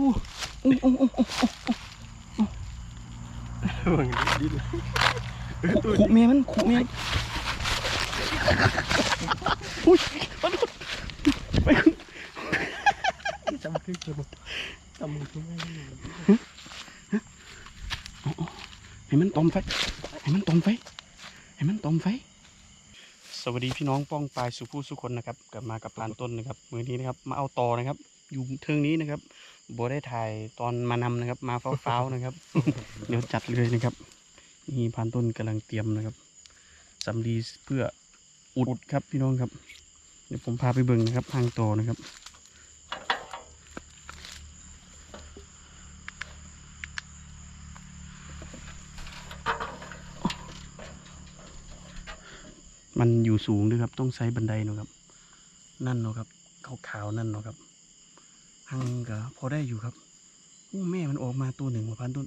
ขู่เมียมันขู่เมียอุ้ยมันไปจำขึ้นจำจำมือไม่ได้ให้มันตอมไฟให้มันตอมไฟให้มันตอมไฟสวัสดีพี่น้องป้องปลายสุผู้สุคนนะครับ กลับมากับพานต้นนะครับ มือนี้นะครับ มาเอาต่อนะครับ อยู่เทิงนี้นะครับ โบได้ถ่ายตอนมานำนะครับ มาฟ้าวๆนะครับ เดี๋ยวจัดเลยนะครับนี่พานต้นกำลังเตรียมนะครับสำลีเพื่ออุดครับพี่น้องครับ เดี๋ยวผมพาไปเบิ่งนะครับทางต่อนะครับมันอยู่สูงด้วยครับ ต้องใช้บันไดเนาะครับ นั่นเนาะครับขาวๆนั่นเนาะครับ หังก็พอได้อยู่ครับอู้แม่มันออกมาตัวหนึ่งมาพันต้น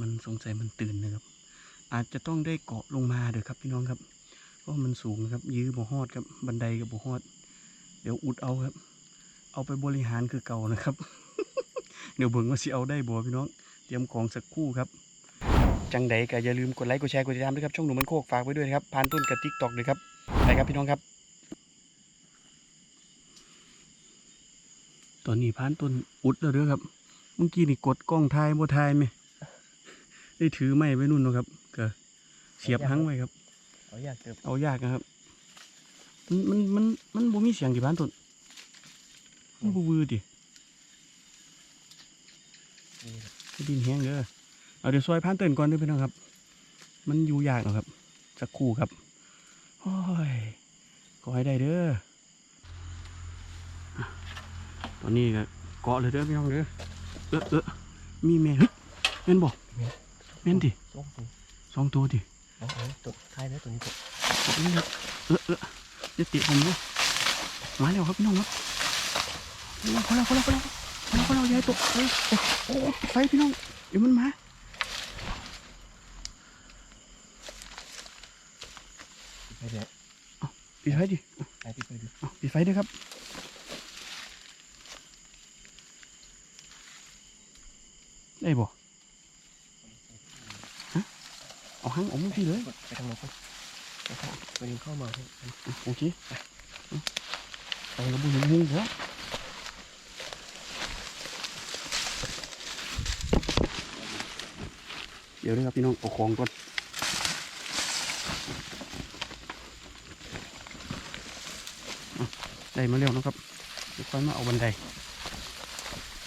มันสงสัยมันตื่นนะครับ อาจจะต้องได้เกาะลงมาเด้อครับพี่น้องครับ เพราะมันสูงครับ ยื้อบ่ฮอดครับ บันไดกับบ่ฮอด เดี๋ยวอุดเอาครับ เอาไปบริหารคือเก่านะครับ เดี๋ยวเบิ่งว่าสิเอาได้บ่พี่น้อง เตรียมของสักคู่ครับ จังใดก็อย่าลืมกดไลค์กดแชร์กดติดตามด้วยครับ ช่องหนุ่มมันโคกฝากไว้ด้วยครับพานต้นกับทิกตอกเลยครับ ไปครับพี่น้องครับ ตอนนี้พานต้นอุดแล้วเด้อครับ เมื่อกี้นี่กดกล้องถ่ายบ่ถ่ายไหมได้ถือไม้ไว้นู่นเนาะครับก็เสียบหังไว้ครับ เอาอยากเก็บเอายากนะครับ มันมันมันมันบ่มีเสียงดิพานต้นมันบ่วือดินี่ครับให้ดินแห้งเด้อเอาเดี๋ยวซอยพานเต้นก่อนเด้อพี่น้องครับ มันอยู่ยากเนาะครับสักครู่ครับโอ้ยขอให้ได้เด้ออะต อนนี้ก็เกาะเลยเด้อพี่น้องเด้อเออเออมีแม่เฮ้ยแม่นบ่แม่นดิส้มตัวสองตัวดิเอาเอาตัวท้ายแล้วตัวนี้ตัวเกาะนี่ครับเออเออจะติดผมเลยมาแล้วครับพี่น้องครับโอ้พอแล้วพอแล้วพอแล้วพอแล้วพอแล้วยายตกเอ้ยโอ้โอ้ไฟพี่น้องเดี๋ยวมันมาไปเดี๋ยวปิดไฟดิไปที่ไปดูเอาปิดไฟด้วยครับ ได้บ่ฮะเอาหางออกมาพี่เลยไปทางโน้นไปทางไปดึงเข้ามาให้อะโอเคเอาระบุหงเหรอเดี๋ยวนะครับพี่น้องเอาของก่อนอะได้มาเร็วนะครับเดี๋ยวค่อยมาเอาบันได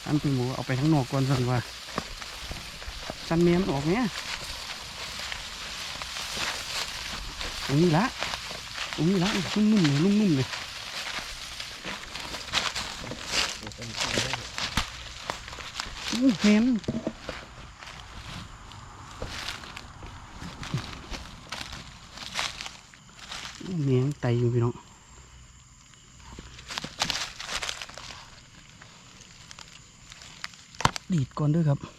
อันเป็นหมูเอาไปทั้งนอกก่อนสั่นว่า สันเมียมออกเนี้ยตรงนี้ละตรงนี้ละนุ่มๆเลยนุ่มๆเลยเดี๋ยวเป็นข้าวได้อู้เห็นเมียงไตอยู่พี่น้องดีดก่อนด้วยครับ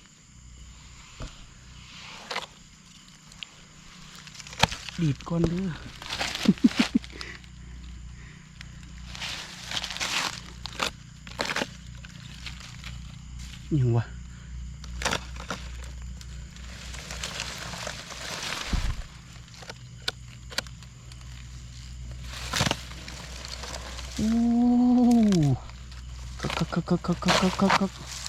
ดีดก่อนเด้อยังวะโอ้คักคักคักคักคักคักคัก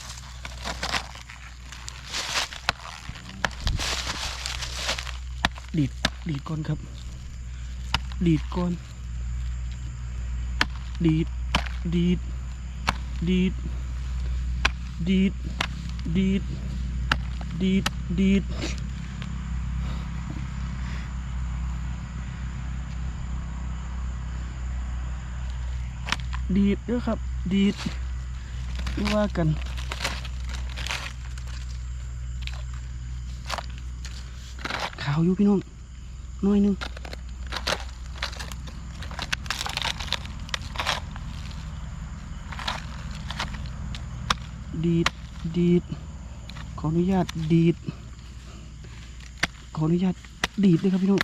ดีดก่อนครับ ดีดก่อน ดีด ดีด ดีด ดีด ดีด ดีด ดีดดีดด้วยครับ ดีดไม่ว่ากัน ขาวอยู่พี่น้อง น้อยหนึงดีด ดีด ขออนุญาตดีด ขออนุญาตดีดด้วยครับพี่น้อง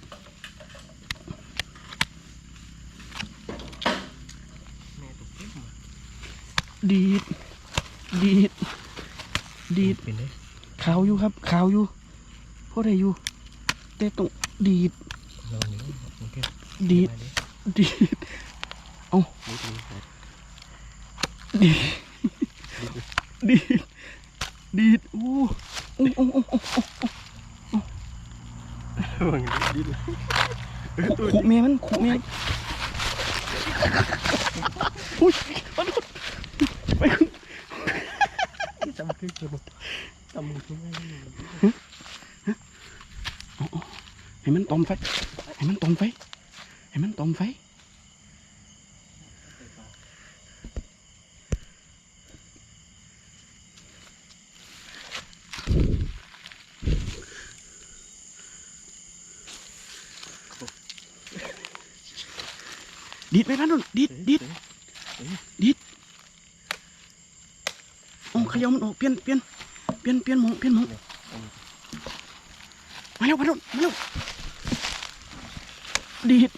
แม่ตัวเข้มดีด ดีด ดีดเป็นได้ขาวอยู่ครับ ขาวอยู่พอได้อยู่แต่ต้อง ดีดลองนี้โอเคดีดดีดนี่เป็นไงดีดดีดดีดอู้อู้อู้อู้อู้มึงดิ้นขู่เมียมันขู่เมียมันอุ้ยขอโทษไปคุณ จำคือคือจำคือไม่ได้ ให้มันตอมไฟ ให้มันตอมไฟ ให้มันตอมไฟ ดีดไปนะนุ่นดีดดีดดีดโอ้ขยำมันออกเปลี่ยนเปลี่ยนเปลี่ยนเปลี่ยนหมองเปลี่ยนหมองมาเร็วมาเร็วมาเร็ว ดีด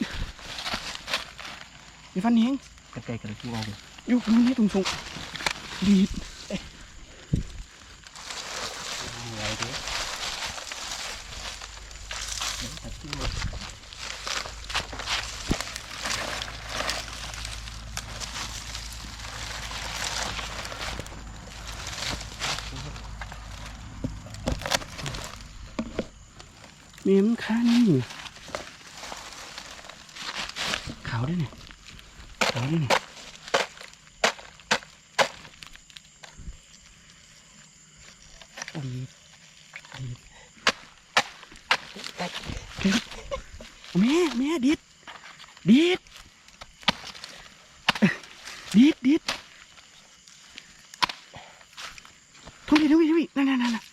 อย่าฟันแหงกระไกกระกิ้งเอาดิอยู่ตรงนี้ตรงส่งดีดไงดิตัดกิ้งเลยเมียมันค้านี่ ขาวด้วยเนี่ยขาวด้วยเนี่ยดีดดีดแม่แม่ดีดดีดดีดดีดทุบดิทุบดิทุบดินั่นนั่นนั่นนั่น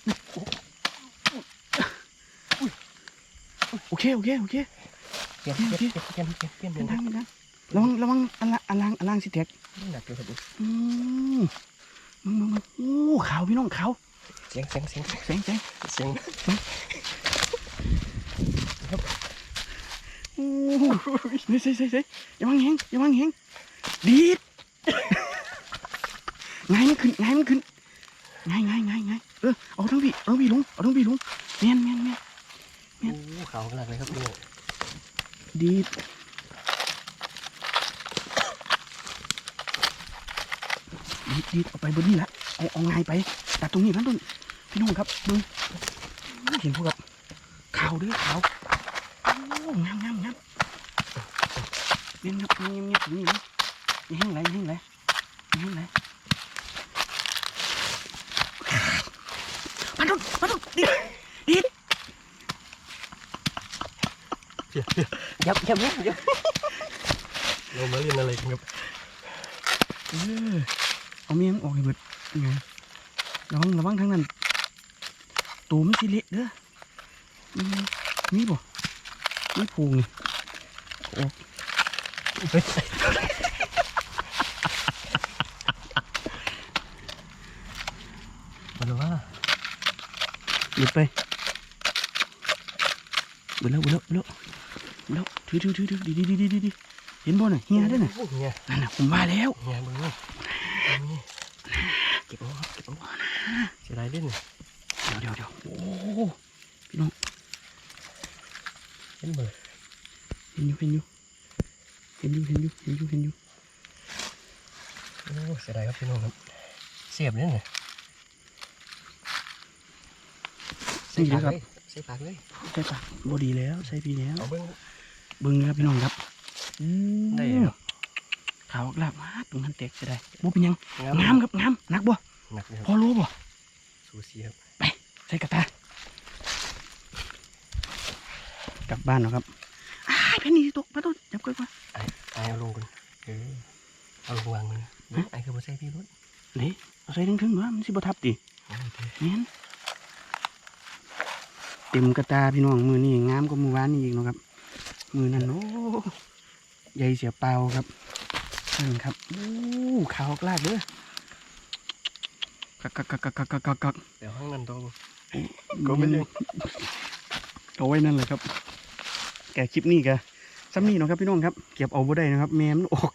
โอเคโอเคโอเคเป ลี่ยนเปลี่ยนเปลี่ยนเปลี่ยนเปลี่ยนเปลี่ยนเป็นทางเป็นทางระวังระวังอันละอันล่างอันล่างสิแตกหนักเลยครับอืมมึงมึงมึงโอ้ขาวพี่น้องขาวเสียงเสียงเสียงแสงแสงเสียงโอ้เฮ้ยใส่ใส่ใส่อย่าวางแหงอย่าวางแหงดีดไงมันขึ้นไงมันขึ้นไงไงไงไงเออเอาทั้งพี่เอาทั้งพี่ลงเอาทั้งพี่ลงแม่นแม่นแม่นโอ้ขาวหนักเลยครับนี่ ดีดดีดดีดเอาไปบนนี้ละเอาเอาไงไปตัดตรงนี้พันต้นพี่น้องครับดูเห็นพวกกับขาวด้วยขาวโอ้งามงามงามเงียบเงียบเงียบเงียบตรงนี้นะอย่าแห้งไหลอย่าแห้งไหลอย่าแห้งไหลพันต้นพันต้นดีด ดีดยับยับยับยับเรามาเรียนอะไรกันครับเออเอาเมียงออกให้เบิดยังไงระวังระวังทั้งนั้นตูมนสิเละเด้ออืมมีบ่มีผูงนี่มันว่าหลุดไปเบิดแล้วเบิดแล้วเบิดแล้ว เบิดแล้วถือถือถือถือดีดีดีดีดีดีเห็นบ่น่ะเฮียเด้อน่ะเฮียนั่นน่ะผมว่าแล้วเฮียมึงนี่เก็บเอาเก็บเอาเสียดายเล่นเดี๋ยวเดี๋ยวเดี๋ยวโอ้พี่น้องเล่นเบอร์เห็นอยู่เห็นอยู่เห็นอยู่เห็นอยู่เห็นอยู่เห็นอยู่โอ้เสียดายครับพี่น้องครับเสียบเล่นเลยใส่ปากเลยใส่ปากเลยใส่ปากบ่ดีแล้วใส่ปีแล้วเอาเบิ้งเบิ่งนะครับพี่น้องครับได้อืเหรมอขาวลากมาตรงนั้นแตกจะได้บ่เป็นหยังงามงามครับงามหนักบ่หนักเลยคพรับอรู้บ่สูสีครับใส่กระตากลับบ้านเนาะครับอ้ายเพนนี่ตกมาต้นจับก้อยมาไอ้ไอ้เอาลงกันเออเอาลงวางเลยไอ้คือมาใส่พี่รถนี่เอาใส่ถึงๆว่ามันสิบ่ทับติโอ้ยเท่แม่น เต็มกระตาพี่น้องมือนี่งามกว่ามือวานนี่อีกเนาะครับ มือนั่นโอ้ใหญ่เสียเปล่าครับนั่นครับโอ้ขาวลากเด้อกักกักกักกักกักกักกักเดี๋ยวห้องนั้นต้องก็ไม่ได้เอาไว้นั่นแหละครับ แกคลิปนี้แกซ้ำนี่เนาะครับพี่น้องครับเก็บเอาบ่ได้นะครับแมมนออก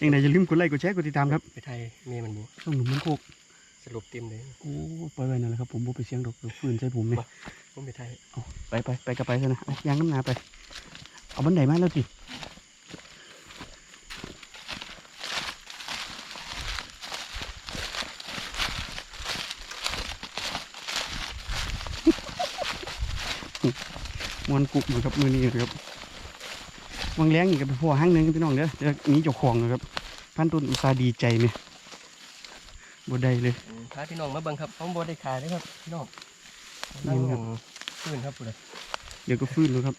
ยังไงอย่าลืมกดไลค์กดแชร์กดติดตามครับไปไทยเมียมันบูช่องหนุ่มมันโคกสรุปเต็มเลยโอ้ปล่อยไว้นั่นแหละครับผมบ่ไปเสียงดอกเดี๋ยวฟืนใส่ผมเนี่ย ผมไปไทยเอาไปไปไปกับไปซะนะเอายางน้ำหนาไป เอาบันไดมาแล้วสิมวนกุกเหมือนครับมือนี้นะครับวังแรงอีกกับพ่อห้างหนึงพี่น้องเด้อเดี๋ยวหนี้เจ้าของนะครับพันต้นอุตสาห์ดีใจไหมบ่ได้เลยพาพี่น้องมาเบิ่งครับผมบ่ได้ขายเลยครับพี่น้อง นี่ครับขึ้นครับพุ่นเลยเดี๋ยวก็ฟื้นแล้วครับ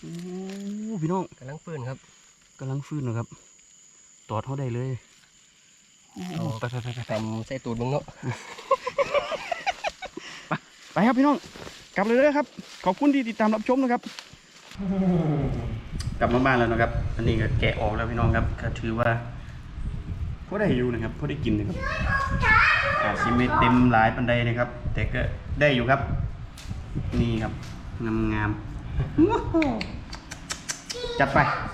โอ้พี่น้องกำลังปืนครับกำลังฟื้นแล้วครับ ตอดเขาได้เลยโอ้เอาไปไปไปไปตำใส่ตูดมึงเนาะไปครับพี่น้อง กลับเลยเลยครับ ขอบคุณที่ติดตามรับชมนะครับ กลับมาบ้านแล้วนะครับ อันนี้ก็แกะออกแล้วพี่น้องครับก็ถือว่าพอได้อยู่นะครับพอได้กินนะครับ อาจจะไม่เต็มหลายปันใดนะครับ แต่ก็ได้อยู่ครับ นี่ครับ งามงามๆจัดไป